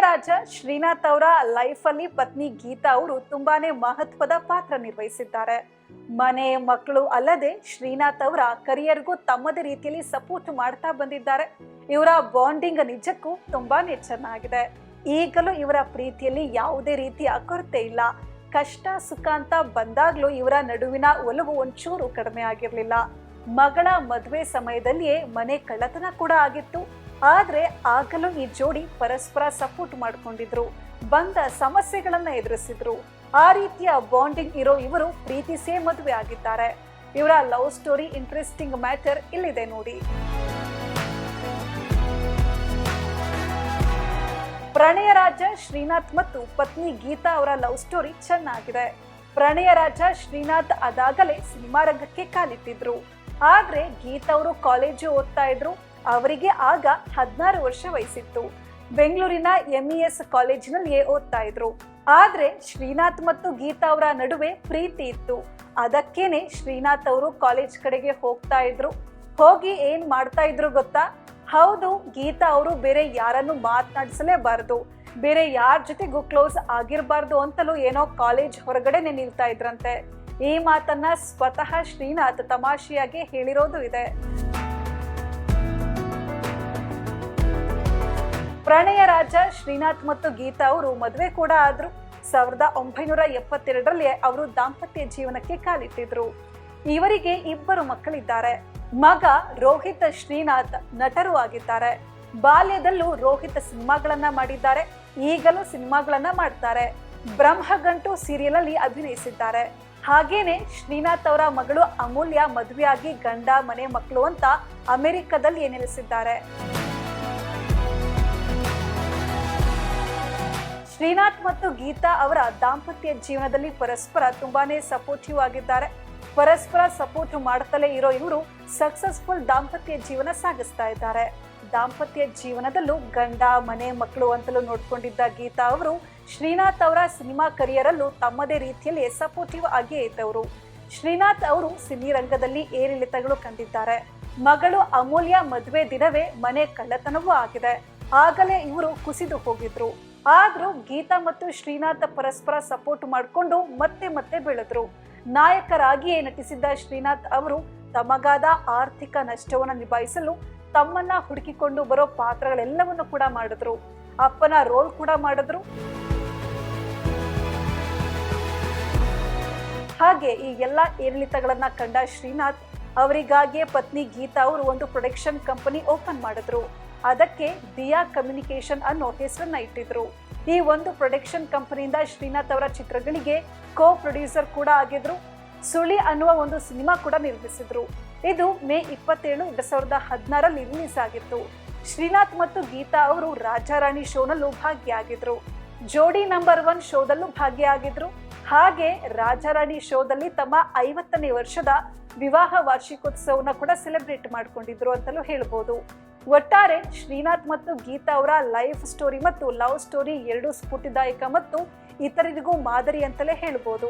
ರಾಜ ಶ್ರೀನಾಥ್ ಅವರ ಲೈಫ್ ಅಲ್ಲಿ ಪತ್ನಿ ಗೀತಾ ಅವರು ತುಂಬಾನೇ ಮಹತ್ವದ ಪಾತ್ರ ನಿರ್ವಹಿಸಿದ್ದಾರೆ. ಮನೆ, ಮಕ್ಕಳು ಅಲ್ಲದೆ ಶ್ರೀನಾಥ್ ಅವರ ಕರಿಯರ್ಗೂ ತಮ್ಮದೇ ರೀತಿಯಲ್ಲಿ ಸಪೋರ್ಟ್ ಮಾಡ್ತಾ ಬಂದಿದ್ದಾರೆ. ಇವರ ಬಾಂಡಿಂಗ್ ನಿಜಕ್ಕೂ ತುಂಬಾನೇ ಚೆನ್ನಾಗಿದೆ. ಈಗಲೂ ಇವರ ಪ್ರೀತಿಯಲ್ಲಿ ಯಾವುದೇ ರೀತಿಯ ಕೊರತೆ ಇಲ್ಲ. ಕಷ್ಟ, ಸುಖ ಅಂತ ಬಂದಾಗ್ಲೂ ಇವರ ನಡುವಿನ ಒಲವು ಒಂಚೂರು ಕಡಿಮೆ ಆಗಿರಲಿಲ್ಲ. ಮಗಳ ಮದುವೆ ಸಮಯದಲ್ಲಿಯೇ ಮನೆ ಕಳ್ಳತನ ಕೂಡ ಆಗಿತ್ತು. ಆದ್ರೆ ಆಗಲೂ ಈ ಜೋಡಿ ಪರಸ್ಪರ ಸಪೋರ್ಟ್ ಮಾಡ್ಕೊಂಡಿದ್ರು, ಬಂದ ಸಮಸ್ಯೆಗಳನ್ನ ಎದುರಿಸಿದ್ರು. ಆ ರೀತಿಯ ಬಾಂಡಿಂಗ್ ಇರೋ ಇವರು ಪ್ರೀತಿಸೇ ಮದುವೆ ಆಗಿದ್ದಾರೆ. ಇವರ ಲವ್ ಸ್ಟೋರಿ ಇಂಟ್ರೆಸ್ಟಿಂಗ್ ಮ್ಯಾಟರ್ ಇಲ್ಲಿದೆ ನೋಡಿ. ಪ್ರಣಯ ರಾಜ, ಶ್ರೀನಾಥ್ ಮತ್ತು ಪತ್ನಿ ಗೀತಾ ಅವರ ಲವ್ ಸ್ಟೋರಿ ಚೆನ್ನಾಗಿದೆ. ಪ್ರಣಯ ರಾಜ, ಶ್ರೀನಾಥ್ ಅದಾಗಲೇ ಸಿನಿಮಾ ರಂಗಕ್ಕೆ ಕಾಲಿಟ್ಟಿದ್ರು. ಆದ್ರೆ ಗೀತಾ ಅವರು ಕಾಲೇಜು ಓದ್ತಾ ಇದ್ರು. ಅವರಿಗೆ ಆಗ ಹದಿನಾರು ವರ್ಷ ವಯಸ್ಸಿತ್ತು. ಬೆಂಗಳೂರಿನ ಎಂಇಎಸ್ ಕಾಲೇಜಿನಲ್ಲಿಯೇ ಓದ್ತಾ ಇದ್ರು. ಆದ್ರೆ ಶ್ರೀನಾಥ್ ಮತ್ತು ಗೀತಾ ಅವರ ನಡುವೆ ಪ್ರೀತಿ ಇತ್ತು. ಅದಕ್ಕೇನೆ ಶ್ರೀನಾಥ್ ಅವರು ಕಾಲೇಜ್ ಕಡೆಗೆ ಹೋಗ್ತಾ ಇದ್ರು. ಹೋಗಿ ಏನ್ ಮಾಡ್ತಾ ಇದ್ರು ಗೊತ್ತಾ? ಹೌದು, ಗೀತಾ ಅವರು ಬೇರೆ ಯಾರನ್ನು ಮಾತನಾಡಿಸಲೇಬಾರದು. ಬೇರೆ ಯಾರ ಜೊತೆಗೂ ಕ್ಲೋಸ್ ಆಗಿರಬಾರ್ದು ಅಂತಲೂ ಏನೋ ಕಾಲೇಜ್ ಹೊರಗಡೆನೆ ನಿಲ್ತಾ ಇದ್ರಂತೆ. ಈ ಮಾತನ್ನ ಸ್ವತಃ ಶ್ರೀನಾಥ್ ತಮಾಷೆಯಾಗಿ ಹೇಳಿರೋದು ಇದೆ. ಪ್ರಣಯ ರಾಜ, ಶ್ರೀನಾಥ್ ಮತ್ತು ಗೀತಾ ಅವರು ಮದುವೆ ಕೂಡ ಆದ್ರು. ಸಾವಿರದ ಒಂಬೈನೂರ ಎಪ್ಪತ್ತೆರಡರಲ್ಲಿ ಅವರು ದಾಂಪತ್ಯ ಜೀವನಕ್ಕೆ ಕಾಲಿಟ್ಟಿದ್ರು. ಇವರಿಗೆ ಇಬ್ಬರು ಮಕ್ಕಳಿದ್ದಾರೆ. ಮಗ ರೋಹಿತ್, ಶ್ರೀನಾಥ್ ನಟರು ಆಗಿದ್ದಾರೆ. ಬಾಲ್ಯದಲ್ಲೂ ರೋಹಿತ್ ಸಿನಿಮಾಗಳನ್ನ ಮಾಡಿದ್ದಾರೆ. ಈಗಲೂ ಸಿನಿಮಾಗಳನ್ನ ಮಾಡ್ತಾರೆ. ಬ್ರಹ್ಮಗಂಟು ಸೀರಿಯಲ್ ಅಲ್ಲಿ ಅಭಿನಯಿಸಿದ್ದಾರೆ. ಹಾಗೇನೆ ಶ್ರೀನಾಥ್ ಅವರ ಮಗಳು ಅಮೂಲ್ಯ ಮದುವೆಯಾಗಿ ಗಂಡ, ಮನೆ, ಮಕ್ಕಳು ಅಂತ ಅಮೆರಿಕದಲ್ಲಿ ನೆಲೆಸಿದ್ದಾರೆ ಶ್ರೀನಾಥ್ ಮತ್ತು ಗೀತಾ ಅವರ ದಾಂಪತ್ಯ ಜೀವನದಲ್ಲಿ ಪರಸ್ಪರ ತುಂಬಾನೇ ಸಪೋರ್ಟಿವ್ ಆಗಿದ್ದಾರೆ. ಪರಸ್ಪರ ಸಪೋರ್ಟ್ ಮಾಡುತ್ತಲೇ ಇರೋ ಇವರು ಸಕ್ಸಸ್ಫುಲ್ ದಾಂಪತ್ಯ ಜೀವನ ಸಾಗಿಸ್ತಾ ಇದ್ದಾರೆ. ದಾಂಪತ್ಯ ಜೀವನದಲ್ಲೂ ಗಂಡ, ಮನೆ, ಮಕ್ಕಳು ಅಂತಲೂ ನೋಡ್ಕೊಂಡಿದ್ದ ಗೀತಾ ಅವರು ಶ್ರೀನಾಥ್ ಅವರ ಸಿನಿಮಾ ಕರಿಯರಲ್ಲೂ ತಮ್ಮದೇ ರೀತಿಯಲ್ಲಿ ಸಪೋರ್ಟಿವ್ ಆಗಿಯೇ ಇದ್ದವರು. ಶ್ರೀನಾಥ್ ಅವರು ಸಿನಿ ರಂಗದಲ್ಲಿ ಏರಿಳಿತಗಳು ಕಂಡಿದ್ದಾರೆ. ಮಗಳು ಅಮೂಲ್ಯ ಮದುವೆ ದಿನವೇ ಮನೆ ಕಳ್ಳತನವೂ ಆಗಿದೆ. ಆಗಲೇ ಇವರು ಕುಸಿದು ಹೋಗಿದ್ರು. ಆದ್ರೂ ಗೀತಾ ಮತ್ತು ಶ್ರೀನಾಥ ಪರಸ್ಪರ ಸಪೋರ್ಟ್ ಮಾಡಿಕೊಂಡು ಮತ್ತೆ ಮತ್ತೆ ಬೆಳೆದ್ರು. ನಾಯಕರಾಗಿಯೇ ನಟಿಸಿದ್ದ ಶ್ರೀನಾಥ್ ಅವರು ತಮಗಾದ ಆರ್ಥಿಕ ನಷ್ಟವನ್ನು ನಿಭಾಯಿಸಲು ತಮ್ಮನ್ನ ಹುಡುಕಿಕೊಂಡು ಬರೋ ಪಾತ್ರಗಳೆಲ್ಲವನ್ನು ಕೂಡ ಮಾಡಿದ್ರು. ಅಪ್ಪನ ರೋಲ್ ಕೂಡ ಮಾಡಿದ್ರು. ಹಾಗೆ ಈ ಎಲ್ಲ ಏರಿಳಿತಗಳನ್ನ ಕಂಡ ಶ್ರೀನಾಥ್ ಅವರಿಗಾಗಿಯೇ ಪತ್ನಿ ಗೀತಾ ಅವರು ಒಂದು ಪ್ರೊಡಕ್ಷನ್ ಕಂಪನಿ ಓಪನ್ ಮಾಡಿದ್ರು. ಅದಕ್ಕೆ ದಿಯಾ ಕಮ್ಯುನಿಕೇಶನ್ ಅನ್ನೋ ಹೆಸರನ್ನ ಇಟ್ಟಿದ್ರು. ಈ ಒಂದು ಪ್ರೊಡಕ್ಷನ್ ಕಂಪನಿಯಿಂದ ಶ್ರೀನಾಥ್ ಅವರ ಚಿತ್ರಗಳಿಗೆ ಕೋ ಪ್ರೊಡ್ಯೂಸರ್ ಕೂಡ ಆಗಿದ್ರು. ಸುಳಿ ಅನ್ನುವ ಒಂದು ಸಿನಿಮಾ ಕೂಡ ನಿರ್ಮಿಸಿದ್ರು. ಇದು ಮೇ ಇಪ್ಪತ್ತೇಳು ಎರಡ್ ಸಾವಿರದ ಹದಿನಾರಲ್ಲಿ ರಿಲೀಸ್ ಆಗಿತ್ತು. ಶ್ರೀನಾಥ್ ಮತ್ತು ಗೀತಾ ಅವರು ರಾಜಾರಾಣಿ ಶೋನಲ್ಲೂ ಭಾಗಿಯಾಗಿದ್ರು. ಜೋಡಿ ನಂಬರ್ ಒನ್ ಶೋದಲ್ಲೂ ಭಾಗಿಯಾಗಿದ್ರು. ಹಾಗೆ ರಾಜಾರಾಣಿ ಶೋದಲ್ಲಿ ತಮ್ಮ ಐವತ್ತನೇ ವರ್ಷದ ವಿವಾಹ ವಾರ್ಷಿಕೋತ್ಸವನ ಕೂಡ ಸೆಲೆಬ್ರೇಟ್ ಮಾಡ್ಕೊಂಡಿದ್ರು ಅಂತಲೂ ಹೇಳ್ಬೋದು. ಒಟ್ಟಾರೆ ಶ್ರೀನಾಥ್ ಮತ್ತು ಗೀತಾ ಅವರ ಲೈಫ್ ಸ್ಟೋರಿ ಮತ್ತು ಲವ್ ಸ್ಟೋರಿ ಎರಡೂ ಸ್ಫೂರ್ತಿದಾಯಕ ಮತ್ತು ಇತರರಿಗೂ ಮಾದರಿ ಅಂತಲೇ ಹೇಳ್ಬೋದು.